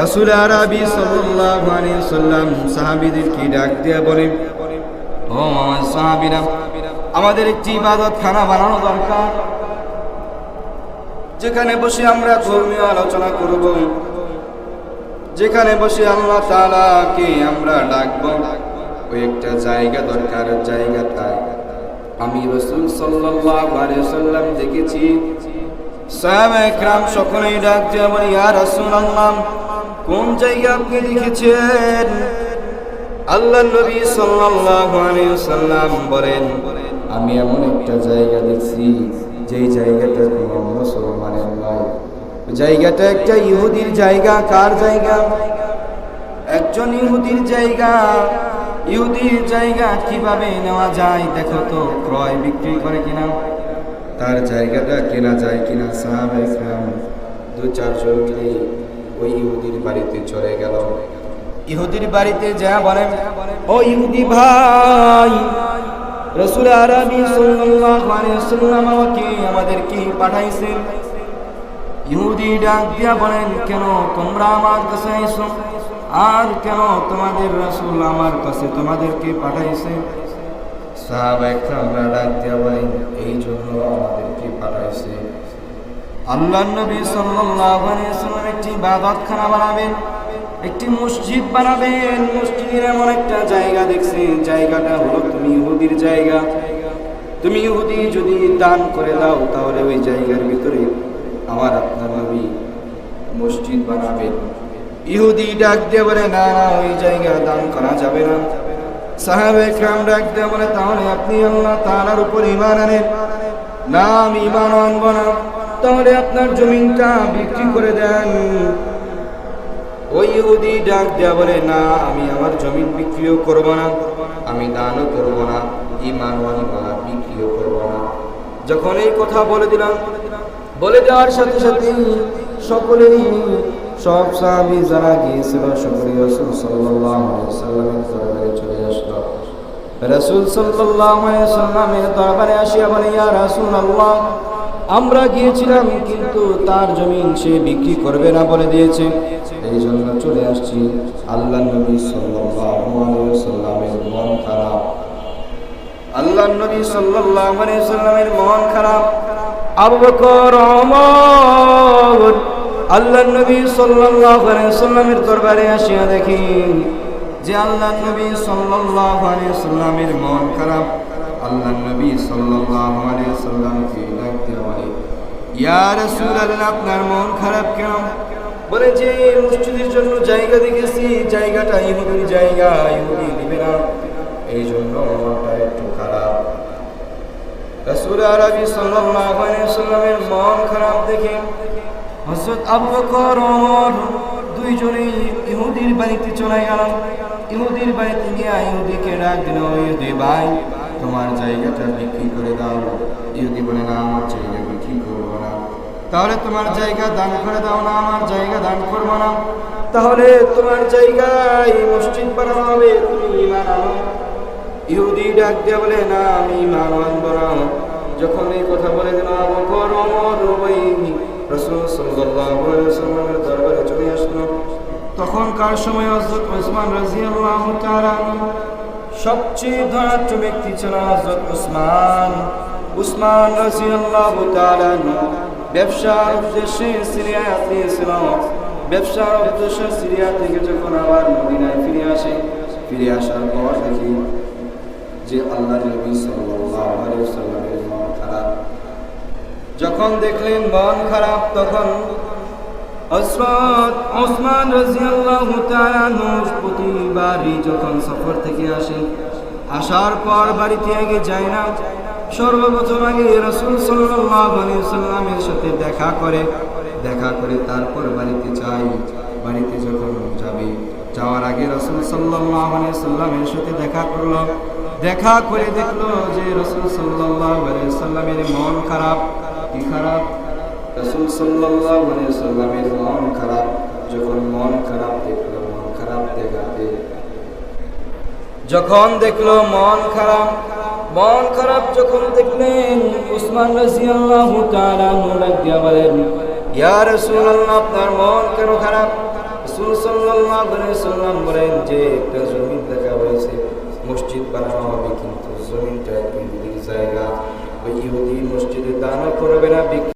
রাসূল আরবি সাল্লাম ডাক বলেন, ও আমার আমাদের একটি ইবাদত খানা বানানো দরকার। যেখানে বসে আমরা ধর্মীয় আলোচনা করব, যেখানে বসে আল্লাহ তাআলাকে আমরা ডাকব। ওই একটা জায়গা দরকার জায়গাটায় আমি রসুল আলাইহি সাল্লাম দেখেছি ডাক কোন জায়গা আপনি বলেন, আমি এমন একটা জায়গা দেখছি, যেই জায়গাটা কোনো মুসলমানের নয়। জায়গাটা একটা ইহুদির জায়গা। কার জায়গা? একজন ইহুদির জায়গা। ইহুদির জায়গা কীভাবে নেওয়া যায় দেখো তো, ক্রয় বিক্রি করে কিনা? তার জায়গাটা কেনা যায় কিনা সাহাবে দু চারজন মিলে ওই ইহুদির বাড়িতে চলে গেল। ইহুদির বাড়িতে যা বলেন, ও ইহুদি ভাই, রসুল আরবি সাল্লাল্লাহু আলাইহি ওয়াসাল্লাম আমাকে আমাদের কি পাঠাইছেন? ইহুদি ডাক দিয়া বলেন, কেন তোমরা আমার কাছে আইছো? আর কেন তোমাদের রাসূল আমার কাছে তোমাদেরকে পাঠাইছে ডাক দিয়া বলেন এই জন্য আমাদেরকে একটি বানাবেন, একটি মসজিদ বানাবেন। মসজিদের এমন একটা জায়গা দেখছি জায়গাটা হলো তুমি ইহুদির জায়গা। তুমি ইহুদি যদি দান করে দাও, তাহলে ওই জায়গার ভিতরে আমার আপনার নবী মসজিদ বানাবেন। ইহুদি ডাক দিয়ে বলে, না না, ওই জায়গা দান করা যাবে না। সাহাবে একরাম ডাক দিয়ে বলে, তাহলে আপনি আল্লাহ তাআলার উপর ঈমান আনেন। আমি ঈমান আনব না। তাহলে আপনার জমিনটা বিক্রি করে দেন। ওই ডাক দেয়া বলে, না, আমি আমার জমিন বিক্রিও করব না। আমি দানও করব না ইমান আনব বিক্রিও করব না। যখন এই কথা বলে দিলাম, বলে দেওয়ার সাথে সাথে সকলেই সব সাহাবি যারা গিয়েছিল সকলেই রসুল সাল্লামের দরবারে চলে আসলো। রসুল সাল্লামের দরবারে আসিয়া বলে, ইয়া রাসুল আল্লাহ আমরা গিয়েছিলাম কিন্তু তার জমিন সে বিক্রি করবে না বলে দিয়েছে। এই জন্য চলে আসছি আল্লাহ নবী সাল্লামের মন খারাপ। আল্লাহ নবী সাল্লামের মন খারাপ। আবু বকর আল্লাহ নবী সাল্লামের দরবারে আসিয়া দেখি যে আল্লাহ নবী সাল্লামের মন খারাপ। আল্লাহ নবী সাল্লামকে ডাক দিয়ে বলে, ইয়া রাসূলুল্লাহ, আপনার মন খারাপ কেন? বলে যে, মসজিদের জন্য জায়গা দেখেছি, জায়গাটা ইহুদির জায়গা, ইহুদি দিবে না। এই জন্য মনটা একটু খারাপ। রাসূল আরবি সাল্লামের মন খারাপ দেখে হযরত আবু বকর ওমর দুইজনেই ইহুদির বাড়িতে চলে গেল। ইহুদির বাড়িতে গিয়ে ইহুদিকে ডাক দিল ইহুদি ভাই, তোমার জায়গাটা বিক্রি করে দাও ইহুদি বলে, না, আমার জায়গা বিক্রি করব না। তাহলে তোমার জায়গা দান করে দাও না, আমার জায়গা দান করব না। তাহলে তোমার জায়গায় মসজিদ বানানো হবে, তুমি ইমান ইহুদি ডাক দিয়ে বলে, না, আমি ইমান আনব যখন এই কথা বলে দিল আবু বকর, ওমর ওই রাসূল ওয়াসাল্লামের দরবারে চলে আসলো। তখনকার সময় হযরত ওসমান রাদিয়াল্লাহু তাআলা সবচেয়ে ধনাঢ্য ব্যক্তি ছিল হযরত ওসমান। উসমান রাদিয়াল্লাহু তাআলা ব্যবসার উদ্দেশ্যে সিরিয়ায় গিয়েছিল ব্যবসার উদ্দেশ্যে সিরিয়া থেকে যখন আবার মদিনায় ফিরে আসে, ফিরে আসার পর দেখি যে আল্লাহ নবী ওয়াসাল্লামের মন খারাপ যখন দেখলেন মন খারাপ, তখন ওসমান রাদিয়াল্লাহু তাআলা প্রতিবারই যখন সফর থেকে আসে, আসার পর বাড়িতে আগে যায় না। সর্বপ্রথম আগে রসুল সাল্লামের সাথে দেখা করে দেখা করে তারপর বাড়িতে যাই বাড়িতে যখন যাবে, যাওয়ার আগে রসুল সাল্লামের সাথে দেখা করল। দেখা করে দেখল যে রসুল আলাইহি সাল্লামের মন খারাপ। কি খারাপ, রসুল সাল্লাল্লাহু আলাইহি সাল্লামের মন খারাপ, যখন মন খারাপ দেখল, মন খারাপ দেখাতে যখন দেখল মন খারাপ মন খারাপ যখন দেখলেন, উসমান রাদিয়াল্লাহু তাআলা নুরাক দিয়া বলেন ইয়া রাসূলুল্লাহ, আপনার মন কেন খারাপ? রসুল সাল্লাল্লাহু আলাইহি সাল্লাম বলেন যে, একটা জমি দেখা হয়েছে, মসজিদ বানানো হবে, কিন্তু জমিনটা ইহুদির জায়গা। ওই ইহুদি মসজিদে দানও করবে না